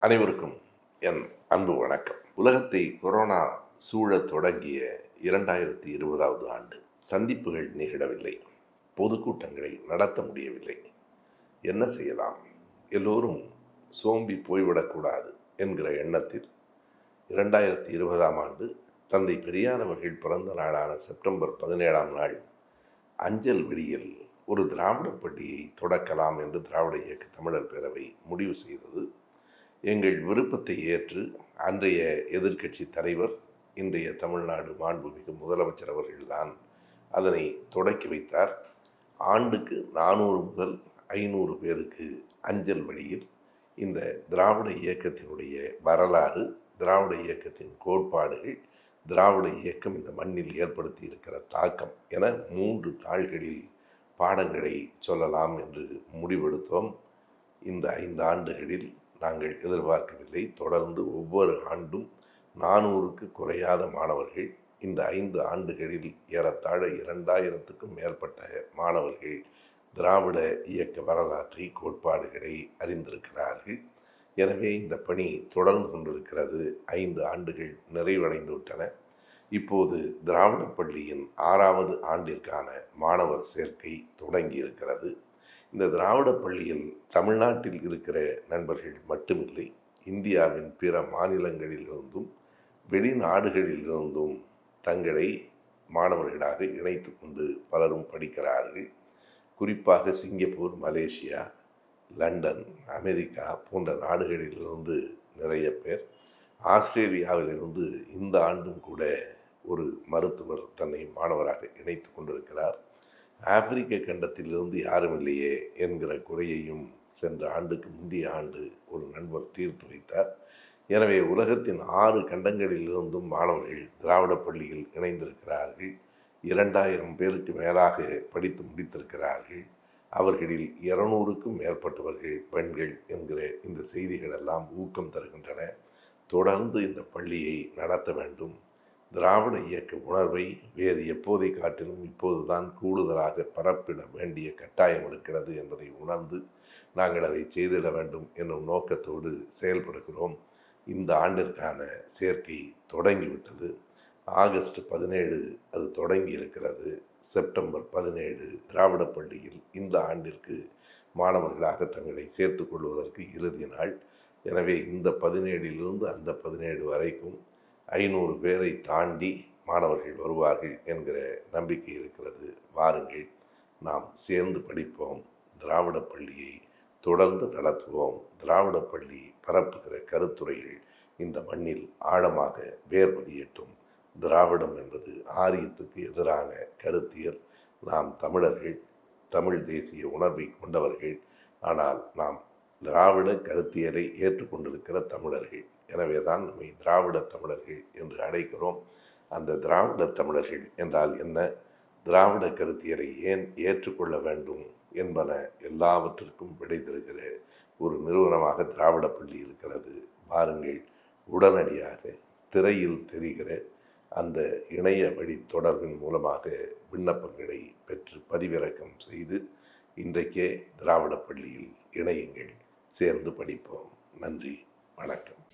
அனைவருக்கும் என் அன்பு வணக்கம். உலகத்தை கொரோனா சூழத் தொடங்கிய இரண்டாயிரத்தி இருபதாவது ஆண்டு சந்திப்புகள் நிகழவில்லை. பொதுக்கூட்டங்களை நடத்த முடியவில்லை. என்ன செய்யலாம்? எல்லோரும் சோம்பி போய்விடக்கூடாது என்கிற எண்ணத்தில் இரண்டாயிரத்தி இருபதாம் ஆண்டு தந்தை பெரியார் அவர்கள் பிறந்த நாளான செப்டம்பர் பதினேழாம் நாள் அஞ்சல் வெளியில் ஒரு திராவிட பட்டியை தொடக்கலாம் என்று திராவிட இயக்க தமிழர் பேரவை முடிவு செய்தது. எங்கள் விருப்பத்தை ஏற்று அன்றைய எதிர்க்கட்சி தலைவர் இன்றைய தமிழ்நாடு மாண்புமிகு முதலமைச்சர் அவர்கள்தான் அதனை தொடக்கி வைத்தார். ஆண்டுக்கு நானூறு முதல் ஐநூறு பேருக்கு அஞ்சல் வழியில் இந்த திராவிட இயக்கத்தினுடைய வரலாறு திராவிட இயக்கத்தின் கோட்பாடுகள் திராவிட இயக்கம் இந்த மண்ணில் ஏற்படுத்தி இருக்கிற தாக்கம் என மூன்று தாள்களில் பாடங்களை சொல்லலாம் என்று முடிவெடுத்தோம். இந்த ஐந்து ஆண்டுகளில் நாங்கள் எதிர்பார்க்கவில்லை. தொடர்ந்து ஒவ்வொரு ஆண்டும் நானூறுக்கு குறையாத மாணவர்கள் இந்த ஐந்து ஆண்டுகளில் ஏறத்தாழ இரண்டாயிரத்துக்கும் மேற்பட்ட மாணவர்கள் திராவிட இயக்க வரலாற்றை கோட்பாடுகளை அறிந்திருக்கிறார்கள். எனவே இந்த பணி தொடர்ந்து கொண்டிருக்கிறது. ஐந்து ஆண்டுகள் நிறைவடைந்து விட்டன இப்போது திராவிட பள்ளியின் ஆறாவது ஆண்டிற்கான மாணவர் சேர்க்கை தொடங்கி இருக்கிறது இந்த திராவிட பள்ளியில் தமிழ்நாட்டில் இருக்கிற நண்பர்கள் மட்டுமில்லை இந்தியாவின் பிற மாநிலங்களிலிருந்தும் வெளிநாடுகளிலிருந்தும் தங்களை மாணவர்களாக இணைத்து கொண்டு பலரும் படிக்கிறார்கள். குறிப்பாக சிங்கப்பூர் மலேசியா லண்டன் அமெரிக்கா போன்ற நாடுகளிலிருந்து நிறைய பேர் ஆஸ்திரேலியாவிலிருந்து இந்த ஆண்டும் கூட ஒரு மருத்துவர் தன்னை மாணவராக இணைத்து கொண்டிருக்கிறார். ஆப்பிரிக்க கண்டத்திலிருந்து யாரும் இல்லையே என்கிற குறையையும் சென்ற ஆண்டுக்கு முந்தைய ஆண்டு ஒரு நண்பர் தீர்த்து வைத்தார். எனவே உலகத்தின் ஆறு கண்டங்களிலிருந்தும் மாணவர்கள் திராவிட பள்ளியில் இணைந்திருக்கிறார்கள். இரண்டாயிரம் பேருக்கு மேலாக படித்து முடித்திருக்கிறார்கள். அவர்களில் இருநூறுக்கும் மேற்பட்டவர்கள் பெண்கள் என்கிற இந்த செய்திகளெல்லாம் ஊக்கம் தருகின்றன. தொடர்ந்து இந்த பள்ளியை நடத்த வேண்டும். திராவிட இயக்க உணர்வை வேறு எப்போதை காட்டிலும் இப்போதுதான் கூடுதலாக பரப்பிட வேண்டிய கட்டாயம் இருக்கிறது என்பதை உணர்ந்து நாங்கள் அதை செய்திட வேண்டும் என்னும் நோக்கத்தோடு செயல்படுகிறோம். இந்த ஆண்டிற்கான சேர்க்கை தொடங்கிவிட்டது. ஆகஸ்ட் பதினேழு அது தொடங்கி இருக்கிறது செப்டம்பர் பதினேழு திராவிட பள்ளியில் இந்த ஆண்டிற்கு மாணவர்களாக தங்களை சேர்த்து கொள்வதற்கு இறுதி நாள். எனவே இந்த பதினேழிலிருந்து அந்த பதினேழு வரைக்கும் ஐநூறு பேரை தாண்டி மாணவர்கள் வருவார்கள் என்கிற நம்பிக்கை இருக்கிறது. வாருங்கள் நாம் சேர்ந்து படிப்போம். திராவிட பள்ளியை தொடர்ந்து நடத்துவோம். திராவிட பள்ளி பரப்புகிற கருத்துரைகள் இந்த மண்ணில் ஆழமாக வேர்பதியட்டும். திராவிடம் என்பது ஆரியத்துக்கு எதிரான கருத்தியல். நாம் தமிழர்கள் தமிழ் தேசிய உணர்வை கொண்டவர்கள். ஆனால் நாம் திராவிட கருத்தியலை ஏற்றுக்கொண்டிருக்கிற தமிழர்கள். எனவே தான் நம்மை திராவிட தமிழர்கள் என்று அழைக்கிறோம். அந்த திராவிட தமிழர்கள் என்றால் என்ன? திராவிட கருத்தியலை ஏன் ஏற்றுக்கொள்ள வேண்டும் என்பன எல்லாவற்றிற்கும் விடை தருகிற ஒரு நிறுவனமாக திராவிட பள்ளி இருக்கிறது. பாருங்கள் உடனடியாக திரையில் தெரிகிற அந்த இணைய வழி தொடர்பின் மூலமாக விண்ணப்பங்களை பெற்று பதிவிறக்கம் செய்து இன்றைக்கே திராவிட பள்ளியில் இணையுங்கள். சேர்ந்து படிப்போம். நன்றி. வணக்கம்.